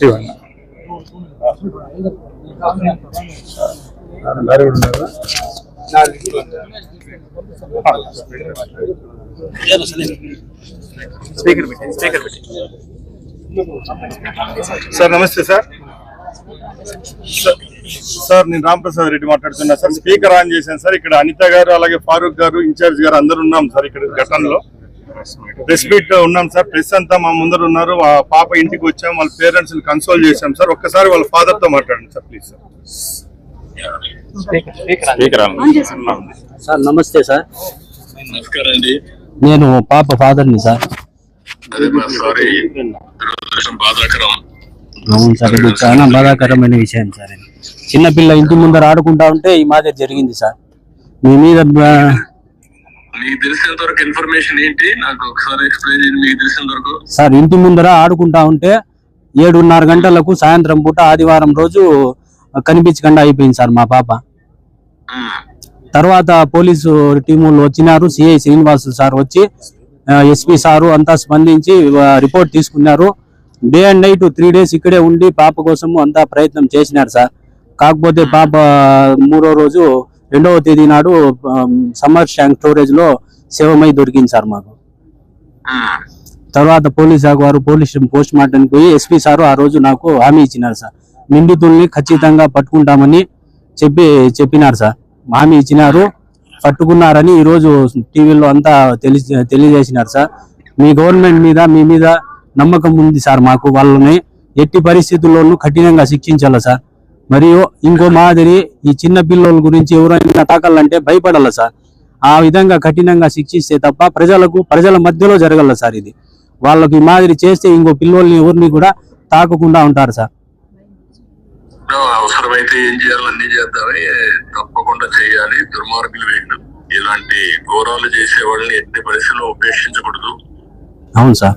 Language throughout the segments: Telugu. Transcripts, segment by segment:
ఇవ్వండి. స్పీకర్ పెట్టి స్పీకర్ పెట్టి సార్ నమస్తే సార్. సార్- సార్ నేను రామప్రసాద్ రెడ్డి మాట్లాడుతున్నా. సార్ స్పీకర్ ఆన్ చేశాను సార్. ఇక్కడ అనిత గారు అలాగే ఫారూక్ గారు ఇన్ఛార్జ్ గారు అందరు ఉన్నాం సార్ ఇక్కడ ఘటనలో ప్రెస్ మీట్ ఉన్నాం సార్. ప్రెస్ అంతా మా ముందర ఉన్నారు. ఆ పాప ఇంటికి వచ్చాం. వాళ్ళ పేరెంట్స్ని కన్సోల్ చేశాం సార్. ఒక్కసారి వాళ్ళ ఫాదర్తో మాట్లాడండి సార్ ప్లీజ్ సార్. సార్ నమస్తే సార్. నమస్కారం అండి. నేను పాప ఫాదర్ని సార్. అదే మా సారీ. బాధాకరం. అవును సార్ ఇది చాలా బాధాకరమైన విషయం సార్ చిన్నపిల్ల ఇంటి ముందర ఆడుకుంటా ఉంటే ఈ మాదిరి జరిగింది సార్. మీ మీద బ- మీకు తెలిసినంత వరకు ఇన్ఫర్మేషన్ ఏంటి? నాకు ఒకసారి ఎక్స్ప్లెయిన్ చేయండి మీకు తెలిసినంత వరకు. సార్ ఇంటి ముందర ఆడుకుంటా ఉంటే ఏడున్నర గంటలకు సాయంత్రం పూట ఆదివారం రోజు కనిపించకుండా అయిపోయింది సార్ మా పాప. తర్వాత పోలీసు టీములు వచ్చినారు సిఐ శ్రీనివాస్ సార్ వచ్చి ఎస్పీ సారు అంతా స్పందించి రిపోర్ట్ తీసుకున్నారు. Day and night three days ఇక్కడే ఉండి పాప కోసము అంతా ప్రయత్నం చేసినారు సార్. కాకపోతే పాప మూడో రోజు రెండవ తేదీ నాడు సమ్మర్ ట్యాంక్ స్టోరేజ్లో శవమై దొరికింది సార్ మాకు. తర్వాత పోలీస్ శాఖ వారు పోలీస్ పోస్ట్ మార్టం పోయి ఎస్పీ సారు ఆ రోజు నాకు హామీ ఇచ్చినారు సార్. నిందితుల్ని ఖచ్చితంగా పట్టుకుంటామని చెప్పి చెప్పినారు సార్. హామీ ఇచ్చినారు పట్టుకున్నారని ఈ రోజు టీవీలో అంతా తెలి తెలియజేసినారు సార్. మీ గవర్నమెంట్ మీద మీ మీద నమ్మకం ఉంది సార్ మాకు వాళ్ళని. ఎట్టి పరిస్థితుల్లోనూ కఠినంగా శిక్షించాలి సార్? మరియు ఇంకో మాదిరి ఈ చిన్న పిల్లల గురించి ఎవరైనా తాకాలంటే భయపడాలి సార్. ఆ విధంగా కఠినంగా శిక్షిస్తే తప్ప ప్రజలకు ప్రజల మధ్యలో జరగల సార్ ఇది. వాళ్ళకి ఈ మాదిరి చేస్తే ఇంకో పిల్లోల్ని ఎవరిని కూడా తాకకుండా ఉంటారు సార్. అవసరమైతే ఏం చేయాలో అన్ని చేద్దామని తప్పకుండా చేయాలి. దుర్మార్గులు వీళ్ళు. ఇలాంటి ఘోరాలు చేసే వాళ్ళని ఎట్టి పరిస్థితుల్లో ఉపేక్షించకూడదు. అవును సార్.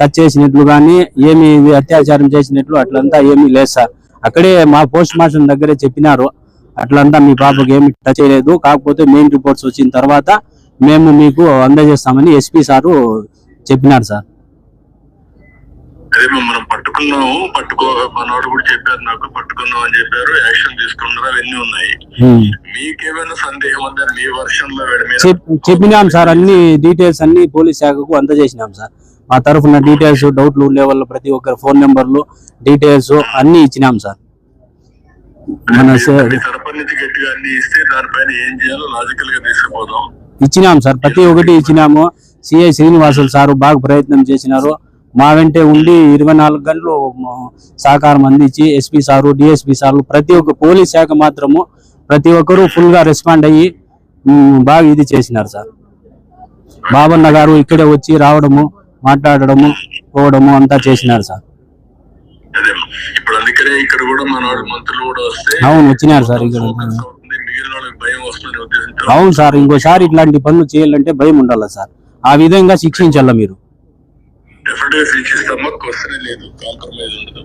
టచ్ చేసినట్లు కానీ ఏమి అత్యాచారం చేసినట్లు అట్లంతా ఏమీ లేదు సార్. అక్కడే మా పోస్ట్ మాస్టర్ దగ్గరే చెప్పినారు. అట్లంతా మీ పాపకు ఏమి టచ్ చేయలేదు. కాకపోతే మెయిన్ రిపోర్ట్స్ వచ్చిన తర్వాత మేము మీకు అందజేస్తామని ఎస్పీ సారు చెప్పినారు సార్. అదే మనం పట్టుకున్నాము. పట్టుకో మనోడు కూడా చెప్పారు నాకు. పట్టుకున్నాం అని చెప్పారు. యాక్షన్ తీసుకున్నారు అవన్నీ ఉన్నాయి. మీకేమైనా సందేహం ఉందా? మీ వర్షన్లో చెప్పినాం సార్. అన్ని డీటెయిల్స్ అన్ని పోలీస్ శాఖకు అందజేసినాం సార్. మా తరఫున డీటెయిల్స్ డౌట్లు ఉండే వాళ్ళ ప్రతి ఒక్కరి ఫోన్ నెంబర్లు డీటెయిల్స్ అన్ని ఇచ్చినాం సార్. మన ఇచ్చినాం సార్. ప్రతి ఒక్కటి ఇచ్చినాము. సిఐ శ్రీనివాసులు సారు బాగా ప్రయత్నం చేసినారు. మా వెంటే ఉండి ఇరవై నాలుగు గంటలు సహకారం అందించి ఎస్పీ సారు డిఎస్పీ సార్లు ప్రతి ఒక్క పోలీస్ శాఖ మాత్రము ప్రతి ఒక్కరూ ఫుల్గా రెస్పాండ్ అయ్యి బాగా ఇది చేసినారు సార్. బాబన్న గారు ఇక్కడే వచ్చి రావడము మాట్లాడడము పోవడము అంతా చేసినారు సార్. అదే ఇప్పుడు అందుకనే ఇక్కడ కూడా మనవాడు మంత్రులు కూడా వస్తే అవును వచ్చినారు సార్ ఇక్కడ. అవును సార్ ఇంకోసారి ఇట్లాంటి పనులు చేయాలంటే భయం ఉండాలి సార్. ఆ విధంగా శిక్షించాల మీరు? లేదు. కాంప్రమైజ్ ఉండదు.